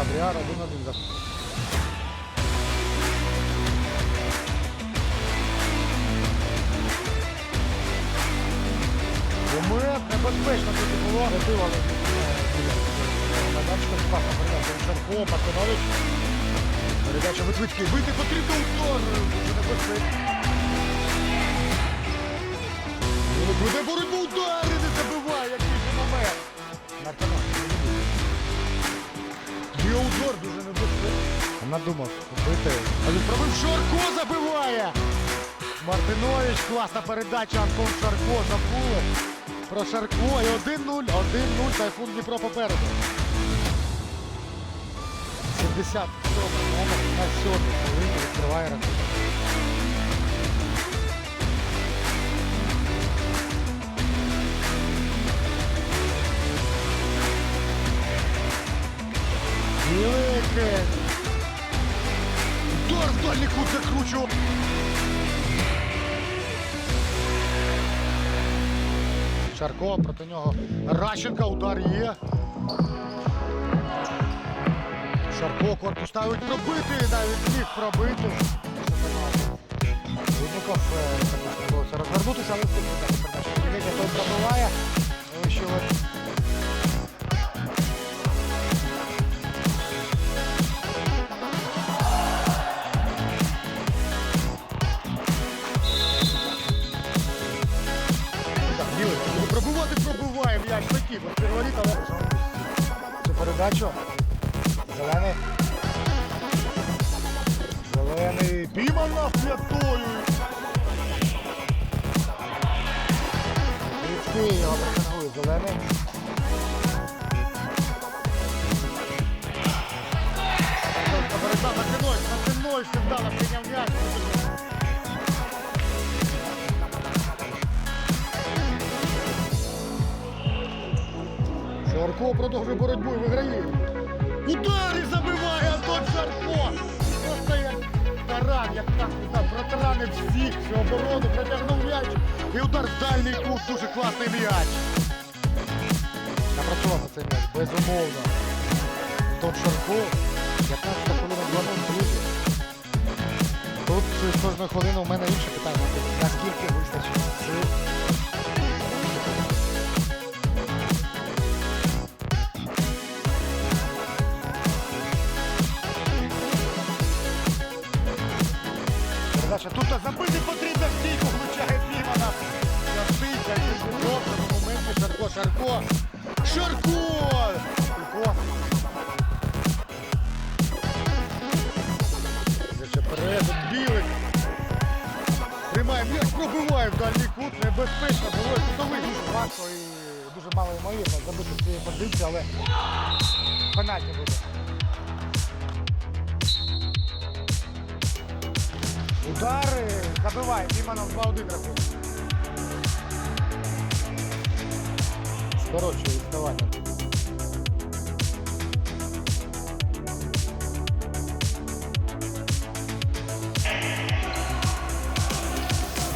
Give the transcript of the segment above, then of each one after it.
Хабріар 1-1 за. Момент небезпечно тут було. Вибивали на дачку передача Шарко, Мартинович. Передача Витвицький. Вийти потрібно удар. Дуже небезпечно. Буде боротьбу Удар дуже небезпечний. Надумав бити. А він пробив Шарко забиває. Мартинович, класна передача, Антон Шарко забули. Про Шарко і 1-0, 1-0, Тайфун Дніпро попереду. 70 номер на 7 хвилині відкриває рахунок. Великий. Удар в дальній кут закручував. Шарко проти нього. Ращенка, удар є. Шарко корпус ставить пробити, навіть міг пробити. Винников е, розвернутися, але тут так передача. Його притягує. Зелений. Шарко продовжує боротьбу і виграє. Удар і забиває Антон Шарко! Таран, як так знаю, протаранив всіх всю оборону, протягнув м'яч і удар в дальній кут, дуже класний м'яч. Напрацьовано цей м'яч, безумовно. Антон Шарко, 15 хвилина 2 друзі. Тут кожну хвилину у мене інше питання. Наскільки вистачить сил Передача тут забити потрібно стійку, влучає Пімана. Стійка, і добре на моменті Шарко, Шарко. Шарко! Шарко. Перед, білик. Тримає м'яч, пробиває в дальній кут, небезпечно було. Кутовий дуже важко і дуже мало ймовірно забити з цієї позиції, але пенальті буде. Удари забиває Піманов 2-1 рахунок. Скорочує відставання.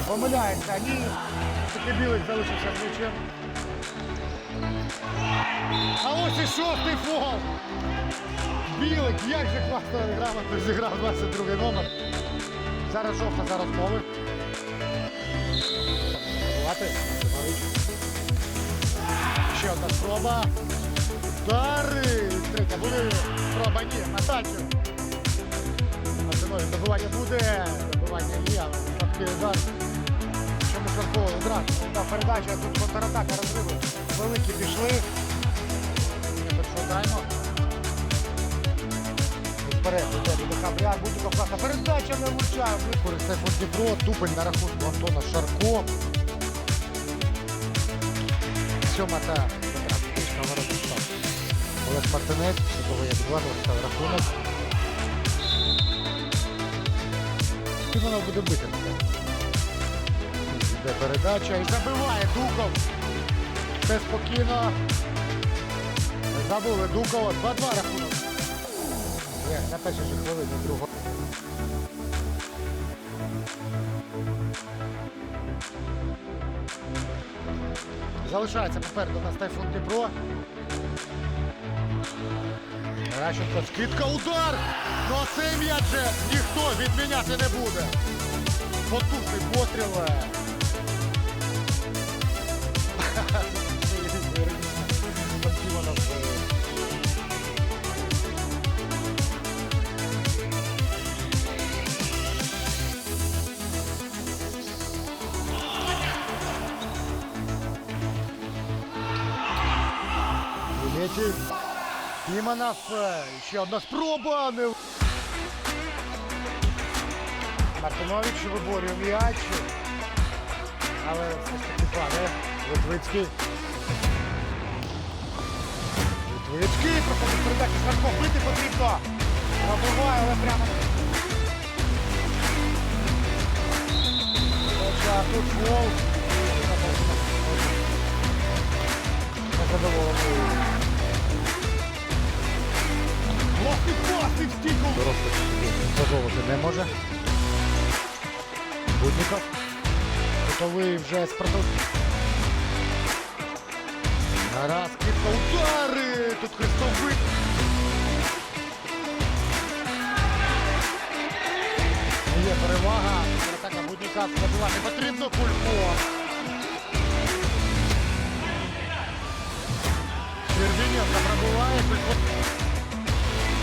Помиляється, ні. Таки білик залишився з м'ячем. А ось і шостий фол. Білик, як же класно грамотно зіграв 22 номер. Зараз жовта за розмови. Ще одна спроба. Удари. Третя буде спроба. Ні, дачу. Добивання буде. Добивання є, але слабкий удар. Чому Шарко одразу? Та передача, тут контратака розриви. Великі пішли. Першого тайму. Вперед, іде до Хабрян, будь-яка класна передача не влучає. Використає по Дніпро, на рахунку Антона Шарко. Сьома та вороту став. Олег Мартинець, якого я відважив, став рахунок. Тимонов буде бити на тебе. Іде передача і забиває Дуков. Все спокійно. Забули Дукова. 2-2 рахунок. На першій же хвилині другого. Залишається попереду у нас Тайфун. Геращенко, скидка, удар! Ну а цей м'яч ніхто відміняти не буде. Потужний постріл. Піманов. е, Ще одна спроба. Не... Мартинович виборює м'яч. Але все ж таки падає. Литвицький. Литвицький. Проходить передачу Шарко. Бити потрібно. Пробиває, але прямо. Хоча тут гол. Незадоволений. Пас і не може. Будников. Готовий вже продовження. Раз, кидка, удари! Тут хрестовик. Є перевага. Атака Будніка забивати потрібно кулько. Червіненко пробиває, кулько.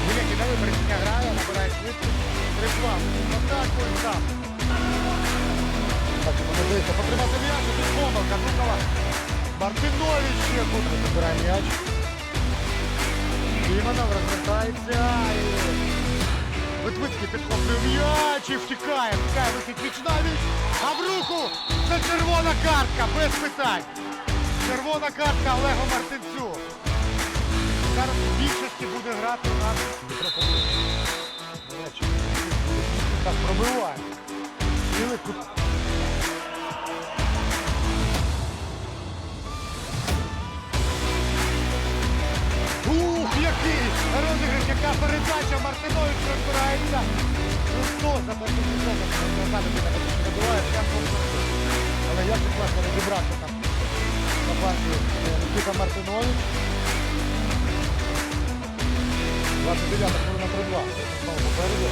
Біля кидає, пересіння грає, набирає швидкість. Трикла. Атаку і там. Так, можливість потримати м'яч, тут помилка, Жукова. Мартинович ще тут забирає м'яч. Іманов розвертається і... Литвицький підхоплює м'яч і втікає, втікає, висить віч. А в руку це червона картка, без питань. Червона картка Олегу Мартинцю. Зараз в більшості буде грати у нас. Так, пробиває. Цілий кут. Ух, який розіграш, яка передача Мартинович розбирається. Ну прям просто. Але як же класно розібрався там на е, Мартинович. 29 хвилина 3-2. Знову попереду.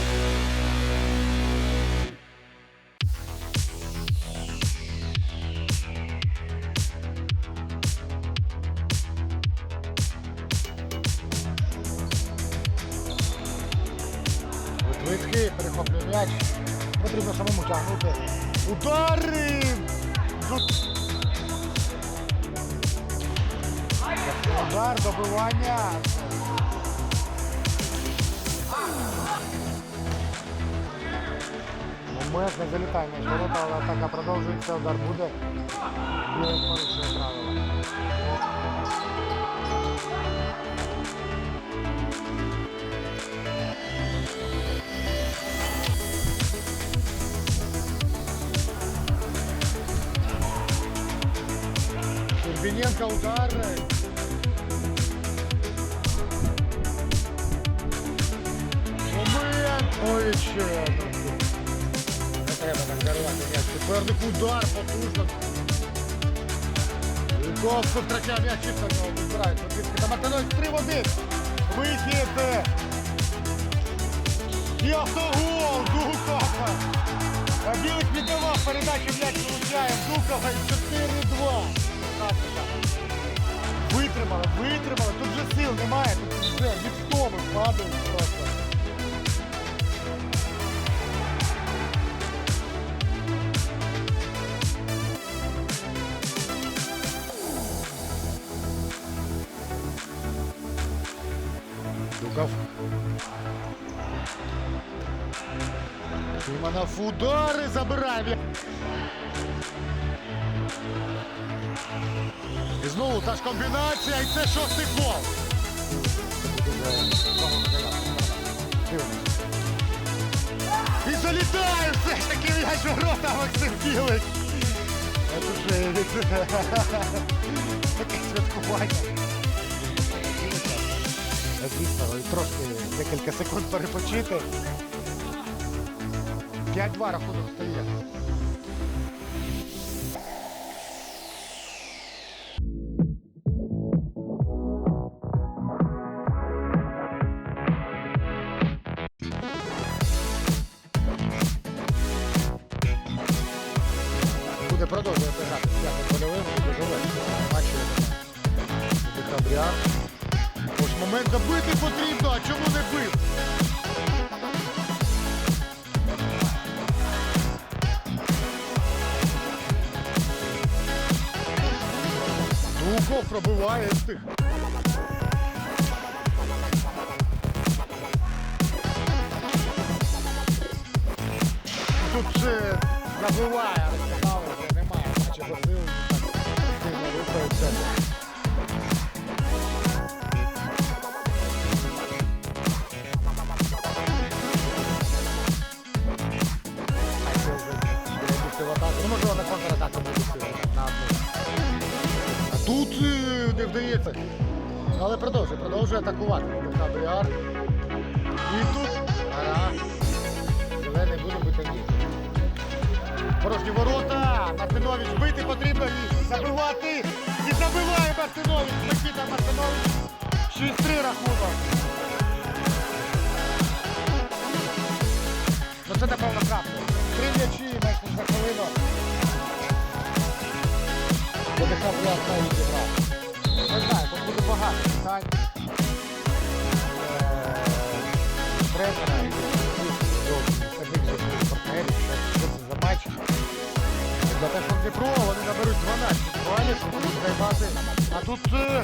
Литвицький перехоплює м'яч. Потрібно самому тягнути. Удари! Ну, Удар, добивання. Момент не залітає м'яч в ворота, але атака продовжується, удар буде. Білий порушує правила. Турбиненко удар. Момент. Ой, ще. Треба так дарувати м'яч. Суперник удар потужно. Ковко втрачає м'яч, чисто в нього вибирають. Латвицький. Там Антонович 3 в 1. Вихід. І автогол Дукова. Білик віддавав передачу м'яч получає Дукова 4-2. Витримали, витримали. Тут же сил немає, тут вже від втоми падають просто. Тиманов удари забирає. І знову та ж комбінація, і це шостий гол. І залітає все ж таки м'яч у рота Максим Білик. Це вже таке святкування. Звісно, трошки декілька секунд перепочити. 5-2 рахунок стає. Буде продовжувати грати з п'ятим польовим, буде. Бачу. Декабря. Ось момент забити потрібно, а чому не бив? Дуков пробиває тих. Тут же забиває, але немає, наче базил, вдається. Але продовжує, продовжує атакувати. Кабріар. І тут. Ага. Зелений буде бити ні. Порожні ворота. Мартинович бити потрібно і забивати. І забиває Мартинович. Микита Мартинович. 6-3 рахунок. Ну це напевно правда. Три м'ячі майже за хвилину. ВДК була навіть зіграв. Багато Треба Е, партнерів, що, що це за матч. Для Технодніпро вони наберуть 12 балів, щоб будуть займати. А тут е,